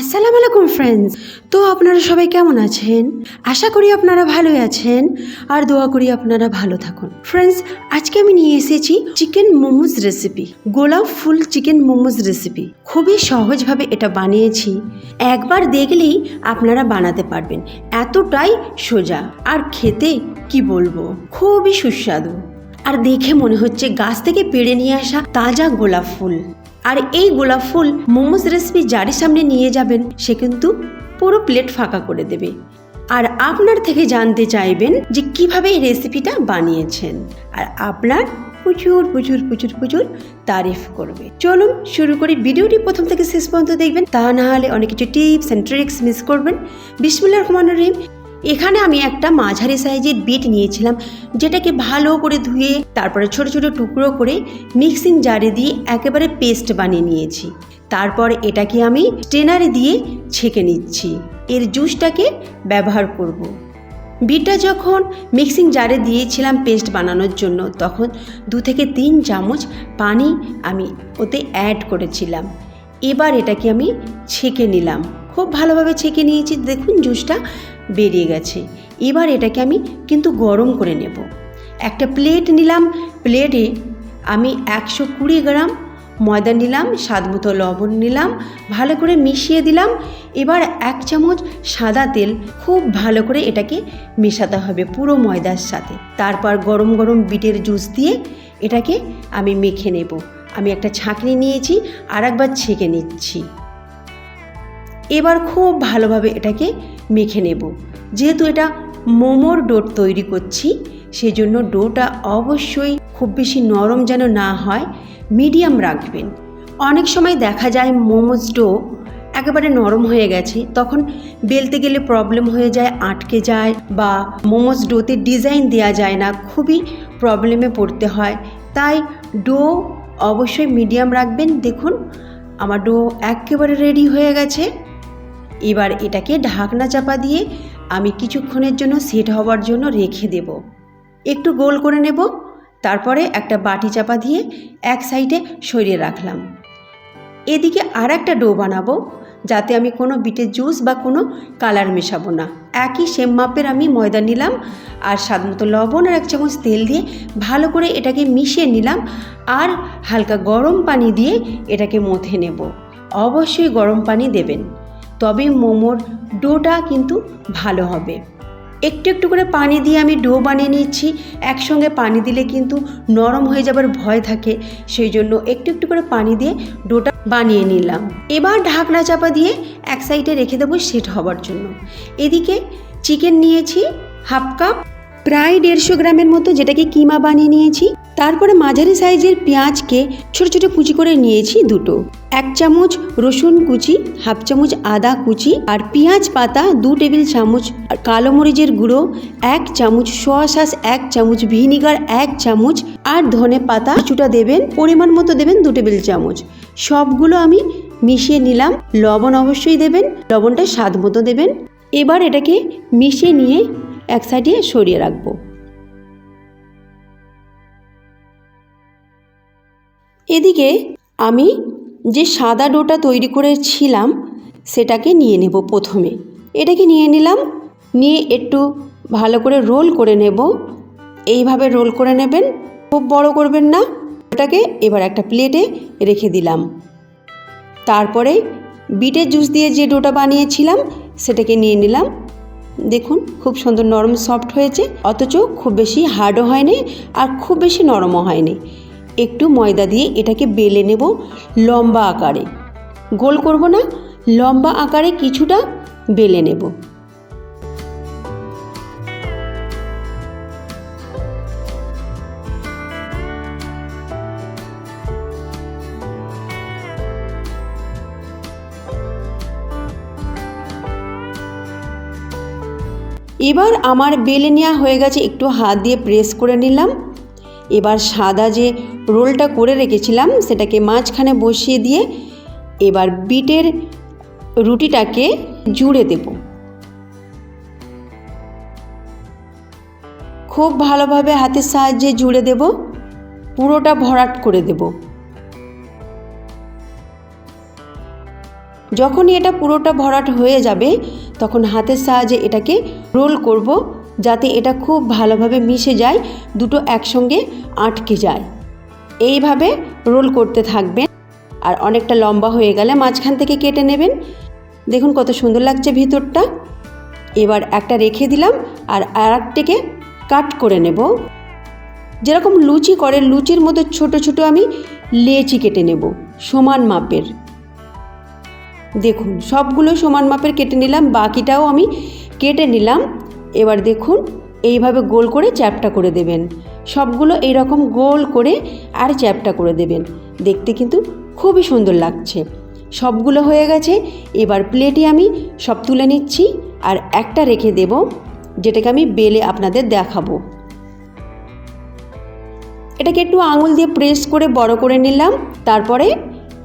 আসসালামু আলাইকুম ফ্রেন্ডস তো আপনারা সবাই কেমন আছেন? আশা করি আপনারা ভালোই আছেন, আর দোয়া করি আপনারা ভালো থাকুন। ফ্রেন্ডস আজকে আমি নিয়ে এসেছি চিকেন মোমোজ রেসিপি গোলাপ ফুল চিকেন মোমোজ রেসিপি খুবই সহজভাবে এটা বানিয়েছি। একবার দেখলেই আপনারা বানাতে পারবেন। এতটাই সোজা। আর খেতে কি বলব? খুবই সুস্বাদু। আর দেখে মনে হচ্ছে গাছ থেকে পেড়ে নিয়ে আসা তাজা গোলাপ ফুল। আর এই গোলাপ ফুল মোমোস রেসিপি যারই সামনে নিয়ে যাবেন, সে কিন্তু পুরো প্লেট ফাঁকা করে দেবে। আর আপনার থেকে জানতে চাইবেন যে কীভাবে এই রেসিপিটা বানিয়েছেন। আর আপনার প্রচুর প্রচুর প্রচুর প্রচুর তারিফ করবে। চলুন শুরু করি ভিডিওটি। প্রথম থেকে শেষ পর্যন্ত দেখবেন। তা না হলে অনেক কিছু টিপস অ্যান্ড ট্রিক্স মিস করবেন। বিসমুল্লাহ রহমান রহিম। এখানে আমি একটা মাঝারি সাইজের বিট নিয়েছিলাম, যেটাকে ভালো করে ধুয়ে তারপরে ছোট ছোট টুকরো করে মিক্সিং জারে দিয়ে একেবারে পেস্ট বানিয়ে নিয়েছি। তারপর এটাকে আমি স্টেনারে দিয়ে ছেঁকে নিচ্ছি। এর জুসটাকে ব্যবহার করব। বিটটা যখন মিক্সিং জারে দিয়েছিলাম পেস্ট বানানোর জন্য, তখন দু থেকে তিন চামচ পানি আমি ওতে অ্যাড করেছিলাম। এবার এটাকে আমি ছেঁকে নিলাম। খুব ভালোভাবে ছেঁকে নিয়েছি। দেখুন, জুসটা বেরিয়ে গেছে। এবার এটাকে আমি কিন্তু গরম করে নেব। একটা প্লেট নিলাম। প্লেটে আমি একশো কুড়ি গ্রাম ময়দা নিলাম, স্বাদ মতো লবণ নিলাম, ভালো করে মিশিয়ে দিলাম। এবার এক চামচ সাদা তেল খুব ভালো করে এটাকে মেশাতে হবে পুরো ময়দার সাথে। তারপর গরম গরম বিটের জুস দিয়ে এটাকে আমি মেখে নেব। আমি একটা ছাঁকনি নিয়েছি আর একবার ছেঁকে নিচ্ছি। এবার খুব ভালোভাবে এটাকে মেখে নেব। যেহেতু এটা মোমোর ডোর তৈরি করছি, সেজন্য ডোটা অবশ্যই খুব বেশি নরম যেন না হয়, মিডিয়াম রাখবেন। অনেক সময় দেখা যায় মোমোজ ডো একেবারে নরম হয়ে গেছে, তখন বেলতে গেলে প্রবলেম হয়ে যায়, আটকে যায় বা মোমোজ ডোতে ডিজাইন দেওয়া যায় না, খুবই প্রবলেমে পড়তে হয়। তাই ডো অবশ্যই মিডিয়াম রাখবেন। দেখুন, আমার ডো একেবারে রেডি হয়ে গেছে। এবার এটাকে ঢাকনা চাপা দিয়ে আমি কিছুক্ষণের জন্য সেট হওয়ার জন্য রেখে দেব। একটু গোল করে নেব, তারপরে একটা বাটি চাপা দিয়ে এক সাইডে সরিয়ে রাখলাম। এদিকে আর একটা ডো বানাবো, যাতে আমি কোনো বিটের জুস বা কোনো কালার মেশাবো না। একই সেম মাপের আমি ময়দা নিলাম আর স্বাদ মতো লবণ আর এক চামচ তেল দিয়ে ভালো করে এটাকে মিশিয়ে নিলাম আর হালকা গরম পানি দিয়ে এটাকে মথে নেব। অবশ্যই গরম পানি দেবেন। তবে মোমোর ডোটা কিন্তু ভালো হবে। একটু একটু করে পানি দিয়ে আমি ডো বানিয়ে নিচ্ছি। একসঙ্গে পানি দিলে কিন্তু নরম হয়ে যাবার ভয় থাকে। সেই জন্য একটু একটু করে পানি দিয়ে ডোটা বানিয়ে নিলাম। এবার ঢাকনা চাপা দিয়ে এক সাইডে রেখে দেবো সেট হবার জন্য। এদিকে চিকেন নিয়েছি হাফ কাপ প্রায় দেড়শো গ্রামের মতো যেটাকে কিমা বানিয়ে নিয়েছি। তারপরে মাঝারি সাইজের পেঁয়াজকে ছোট ছোট কুচি করে নিয়েছি দুটো। এক চামচ রসুন কুচি, হাফ চামচ আদা কুচি আর পেঁয়াজ পাতা দু টেবিল চামচ আর কালো মরিচের গুঁড়ো, এক চামচ সোয়া সস, এক চামচ ভিনিগার, এক চামচ আর ধনে পাতা কিছুটা দেবেন, পরিমাণ মতো দেবেন দু টেবিল চামচ। সবগুলো আমি মিশিয়ে নিলাম, লবণ অবশ্যই দেবেন, লবণটা স্বাদ মতো দেবেন। এবার এটাকে মিশিয়ে নিয়ে এক সাইডে সরিয়ে রাখব। এদিকে আমি যে সাদা ডোটা তৈরি করেছিলাম, সেটাকে নিয়ে নেব প্রথমে। এটাকে নিয়ে নিলাম, নিয়ে একটু ভালো করে রোল করে নেব। এইভাবে রোল করে নেবেন, খুব বড় করবেন না। ওটাকে এবার একটা প্লেটে রেখে দিলাম। তারপরে বিটের জুস দিয়ে যে ডোটা বানিয়েছিলাম, সেটাকে নিয়ে নিলাম। দেখুন, খুব সুন্দর নরম সফট হয়েছে, অথচ খুব বেশি হার্ডও হয়নি আর খুব বেশি নরমও হয়নি। একটু ময়দা দিয়ে এটাকে বেলে নেব লম্বা আকারে। গোল করব না, লম্বা আকারে কিছুটা বেলে নেব। এবার আমার বেলে নেওয়া হয়ে গেছে, একটু হাত দিয়ে প্রেস করে নিলাম। এবার সাদা যে রোলটা করে রেখেছিলাম, সেটাকে মাঝখানে বসিয়ে দিয়ে এবার বিটের রুটিটাকে জুড়ে দেব। খুব ভালোভাবে হাতের সাহায্যে জুড়ে দেব, পুরোটা ভরাট করে দেব। যখনই এটা পুরোটা ভরাট হয়ে যাবে, তখন হাতের সাহায্যে এটাকে রোল করব যাতে এটা খুব ভালোভাবে মিশে যায়, দুটো একসঙ্গে আটকে যায়। এইভাবে রোল করতে থাকবেন আর অনেকটা লম্বা হয়ে গেলে মাঝখান থেকে কেটে নেবেন। দেখুন কত সুন্দর লাগছে ভিতরটা। এবার একটা রেখে দিলাম আর আর একটাকে কাট করে নেব। যেরকম লুচি করে, লুচির মতো ছোট ছোট আমি লেচি কেটে নেব, সমান মাপের। দেখুন সবগুলো সমান মাপের কেটে নিলাম, বাকিটাও আমি কেটে নিলাম। এবার দেখুন, এইভাবে গোল করে চ্যাপটা করে দেবেন। সবগুলো এইরকম গোল করে আর চ্যাপটা করে দেবেন। দেখতে কিন্তু খুবই সুন্দর লাগছে। সবগুলো হয়ে গেছে, এবার প্লেটে আমি সব তুলে নিচ্ছি আর একটা রেখে দেব, যেটাকে আমি বেলে আপনাদের দেখাবো। এটাকে একটু আঙুল দিয়ে প্রেস করে বড় করে নিলাম, তারপরে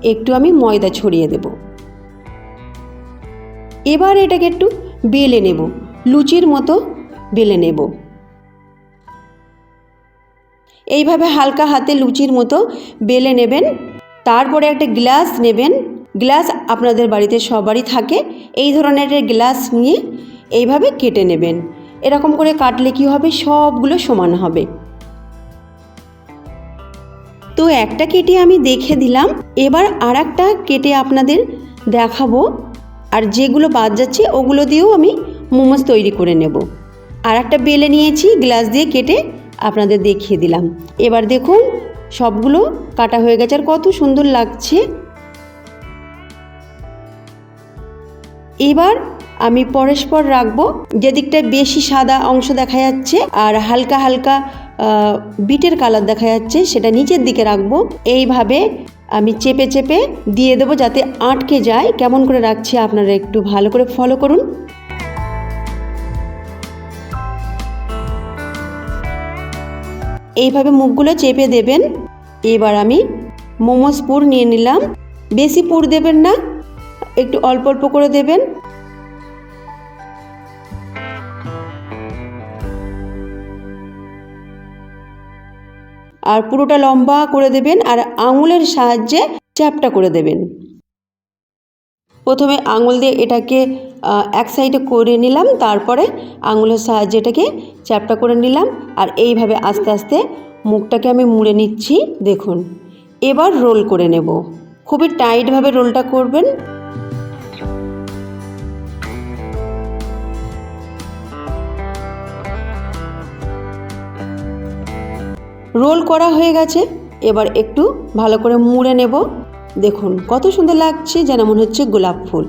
একটু আমি ময়দা ছড়িয়ে দেব। এবার এটাকে একটু বেলে নেব, লুচির মতো বেলে নেব। এইভাবে হালকা হাতে লুচির মতো বেলে নেবেন, তারপরে একটা গ্লাস নেবেন। গ্লাস আপনাদের বাড়িতে সবারই থাকে, এই ধরনের গ্লাস নিয়ে এইভাবে কেটে নেবেন। এরকম করে কাটলে কি হবে? সবগুলো সমান হবে। তো একটা কেটে আমি দেখে দিলাম, এবার আর একটা কেটে আপনাদের দেখাবো। আর যেগুলো বাদ যাচ্ছে, ওগুলো দিয়েও আমি মোমোজ তৈরি করে নেব। আর একটা বেলে নিয়েছি, গ্লাস দিয়ে কেটে আপনাদের দেখিয়ে দিলাম। এবার দেখুন, সবগুলো কাটা হয়ে গেছে, আর কত সুন্দর লাগছে। এবার আমি পরস্পর রাখব, যেদিকটায় বেশি সাদা অংশ দেখা যাচ্ছে আর হালকা হালকা বিটের কালার দেখা যাচ্ছে, সেটা নিচের দিকে রাখব। এইভাবে আমি চেপে চেপে দিয়ে দেবো যাতে আটকে যায়। কেমন করে রাখছি আপনারা একটু ভালো করে ফলো করুন। এইভাবে মুখগুলো চেপে দেবেন। এবার আমি মোমোস পুর নিয়ে নিলাম। বেশি পুর দেবেন না, একটু অল্প অল্প করে দেবেন। আর পুরোটা লম্বা করে দেবেন আর আঙুলের সাহায্যে চ্যাপটা করে দেবেন। প্রথমে আঙুল দিয়ে এটাকে এক সাইডে করে নিলাম, তারপরে আঙুলের সাহায্যে এটাকে চ্যাপটা করে নিলাম আর এইভাবে আস্তে আস্তে মুখটাকে আমি মুড়ে নিচ্ছি, দেখুন। এবার রোল করে নেব। খুবই টাইটভাবে রোলটা করবেন। রোল করা হয়ে গেছে। এবার একটু ভালো করে মুড়ে নেব। দেখুন, কত সুন্দর লাগছে যেন মনে হচ্ছে গোলাপ ফুল।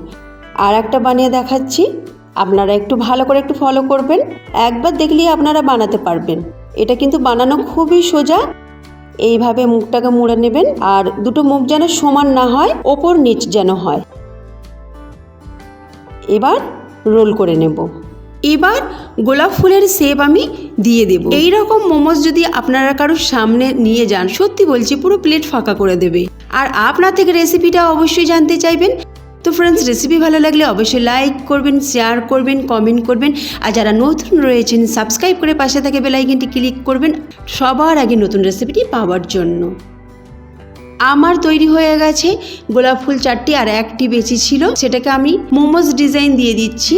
আর একটা বানিয়ে দেখাচ্ছি। আপনারা একটু ভালো করে একটু ফলো করবেন। একবার দেখলেই আপনারা বানাতে পারবেন। এটা কিন্তু বানানো খুবই সোজা। এইভাবে মুখটাকে মুড়ে নেবেন আর দুটো মুখ যেন সমান না হয়, ওপর নিচ যেন হয়। এবার রোল করে নেব। এবার গোলাপ ফুলের শেপ আমি দিয়ে দেব। এই রকম মোমোজ যদি আপনারা কারোর সামনে নিয়ে যান, সত্যি বলছি পুরো প্লেট ফাঁকা করে দেবে। আর আপনার থেকে রেসিপিটা অবশ্যই জানতে চাইবেন। তো ফ্রেন্ডস রেসিপি ভালো লাগলে অবশ্যই লাইক করবেন শেয়ার করবেন কমেন্ট করবেন। আর যারা নতুন রয়েছেন সাবস্ক্রাইব করে পাশে থাকে বেলাইকনটি ক্লিক করবেন সবার আগে নতুন রেসিপিটি পাওয়ার জন্য। আমার তৈরি হয়ে গেছে গোলাপ ফুল চারটি আর একটি বেশি ছিল। সেটাকে আমি মোমোজ ডিজাইন দিয়ে দিচ্ছি।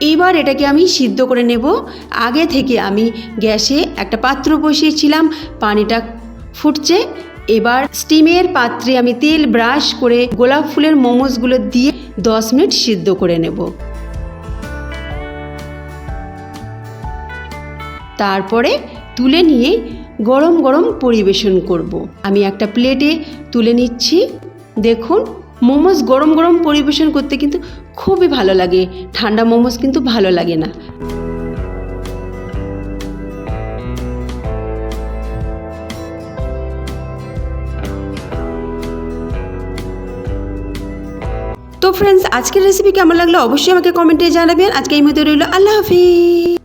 এবার এটাকে আমি সিদ্ধ করে নেব। আগে থেকে আমি গ্যাসে একটা পাত্র বসিয়েছিলাম, পানিটা ফুটছে। এবার স্টিমের পাত্রে আমি তেল ব্রাশ করে গোলাপ ফুলের মোমোজগুলো দিয়ে দশ মিনিট সিদ্ধ করে নেব। তারপরে তুলে নিয়ে গরম গরম পরিবেশন করব। আমি একটা প্লেটে তুলে নিচ্ছি। দেখুন মোমোস গরম গরম পরিবেশন করতে কিন্তু খুবই ভালো লাগে। ঠান্ডা মোমোজ কিন্তু ভালো লাগে না। তো ফ্রেন্ডস আজকের রেসিপি কেমন লাগল? অবশ্যই আমাকে কমেন্টে জানাবেন। আজকে এই মধ্যে রইল। আল্লাহ হাফিজ।